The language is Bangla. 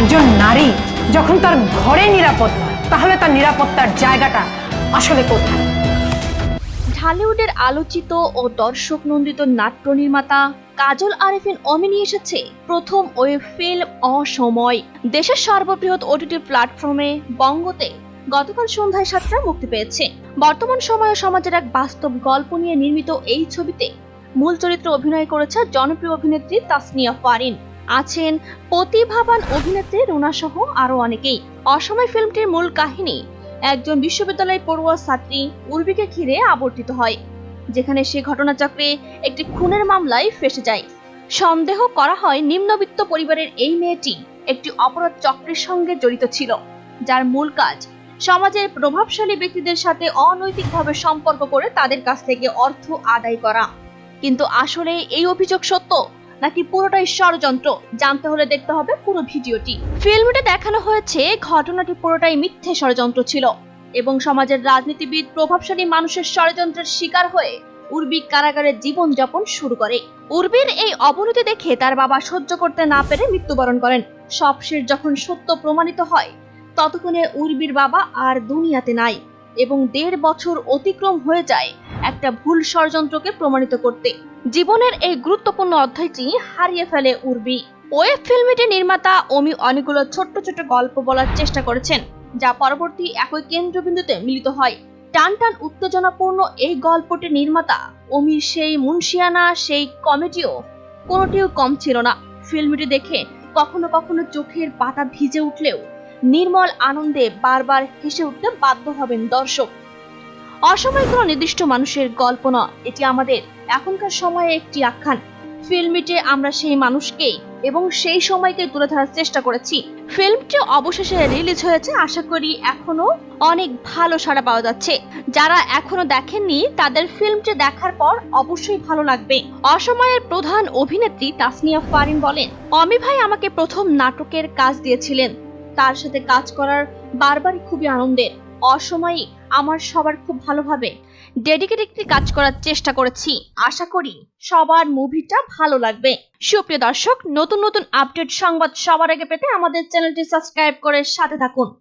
একজন নারী যখন তার ঘরে নিরাপদ নয়, তাহলে তার নিরাপত্তার জায়গাটা আসলে কোথায়? ঢালিউডের আলোচিত ও দর্শক নন্দিত নাট্য নির্মাতা কাজল আরেফিন অমি নিয়ে এসেছে প্রথম ওয়েব ফিল্ম অসময়। দেশের সর্ববৃহৎ ওটিটি প্ল্যাটফর্মে বঙ্গতে গতকাল সন্ধ্যায় সাতটায় মুক্তি পেয়েছে। বর্তমান সময়ে সমাজের এক বাস্তব গল্প নিয়ে নির্মিত এই ছবিতে মূল চরিত্রে অভিনয় করেছে জনপ্রিয় অভিনেত্রী তাসনিয়া ফারিন। আছেন প্রতিভাবান অভিনেত্রী রুনা সহ আরও অনেকেই। অসময় ফিল্মটির মূল কাহিনী, একজন বিশ্ববিদ্যালয়ের পড়ুয়া ছাত্রী উর্বিকে ঘিরে আবর্তিত হয়, যেখানে সে ঘটনাচক্রে একটি খুনের মামলায় ফেসে যায়। সন্দেহ করা হয় নিম্নবিত্ত পরিবারের এই মেয়েটি একটি অপরাধ চক্রের সঙ্গে জড়িত ছিল, যার মূল কাজ সমাজের প্রভাবশালী ব্যক্তিদের সাথে অনৈতিকভাবে সম্পর্ক করে তাদের কাছ থেকে অর্থ আদায় করা। কিন্তু আসলে এই অভিযোগ সত্য? নাকি পুরোটাই ষড়যন্ত্র? জানতে হলে দেখতে হবে পুরো ভিডিওটি। ফিল্মটি দেখানো হয়েছে, ঘটনাটি পুরোটাই মিথ্যে ষড়যন্ত্র ছিল এবং সমাজের রাজনীতিবিদ, প্রভাবশালী মানুষের ষড়যন্ত্রের শিকার হয়ে উর্বি কারাগারে জীবনযাপন শুরু করে। উর্বির এই অবনতি দেখে তার বাবা সহ্য করতে না পেরে মৃত্যুবরণ করেন। সবশেষ যখন সত্য প্রমাণিত হয়, ততক্ষণে উর্বির বাবা আর দুনিয়াতে নাই। এবং দেড় বছর অতিক্রম হয়ে যায় একটা ভুল ষড়যন্ত্রকে প্রমাণিত করতে। জীবনের এই গুরুত্বপূর্ণ অধ্যায়টি হারিয়ে ফেলে উর্বি। ওয়েব ফিল্মটি নির্মাতা অমি অনেকগুলো ছোট্ট ছোট্ট গল্প বলার চেষ্টা করেছেন, যা পরবর্তী একই কেন্দ্রবিন্দুতে মিলিত হয়। টান টান উত্তেজনাপূর্ণ এই গল্পটির নির্মাতা অমির সেই মুন্সিয়ানা সেই কমেডিও কোনোটিও কম ছিল না। ফিল্মটি দেখে কখনো কখনো চোখের পাতা ভিজে উঠলেও নির্মল আনন্দে বারবার হেসে উঠতে বাধ্য হবেন দর্শক। অসময় কোনো নির্দিষ্ট মানুষের গল্প নয়, এটি আমাদের এখনকার সময়ে একটি আখ্যান। ফিল্মটিতে আমরা সেই মানুষকে এবং সেই সময়কে তুলে ধরার চেষ্টা করেছি। ফিল্মটি অবশেষে রিলিজ হয়েছে, আশা করি এখনও অনেক ভালো সাড়া পাওয়া যাচ্ছে। যারা এখনও দেখেননি, তাদের ফিল্মটি দেখার পর অবশ্যই ভালো লাগবে। অসময়ের প্রধান অভিনেত্রী তাসনিয়া ফারিন বলেন, অমি ভাই আমাকে প্রথম নাটকের কাজ দিয়েছিলেন। তার সাথে কাজ করার বারবারই খুবই আনন্দের। অসময়ে আমার সবার খুব ভালোভাবে ডেডিকেট একটি কাজ করার চেষ্টা করেছি। আশা করি সবার মুভিটা ভালো লাগবে। সুপ্রিয় দর্শক, নতুন নতুন আপডেট সংবাদ সবার আগে পেতে আমাদের চ্যানেলটি সাবস্ক্রাইব করে সাথে থাকুন।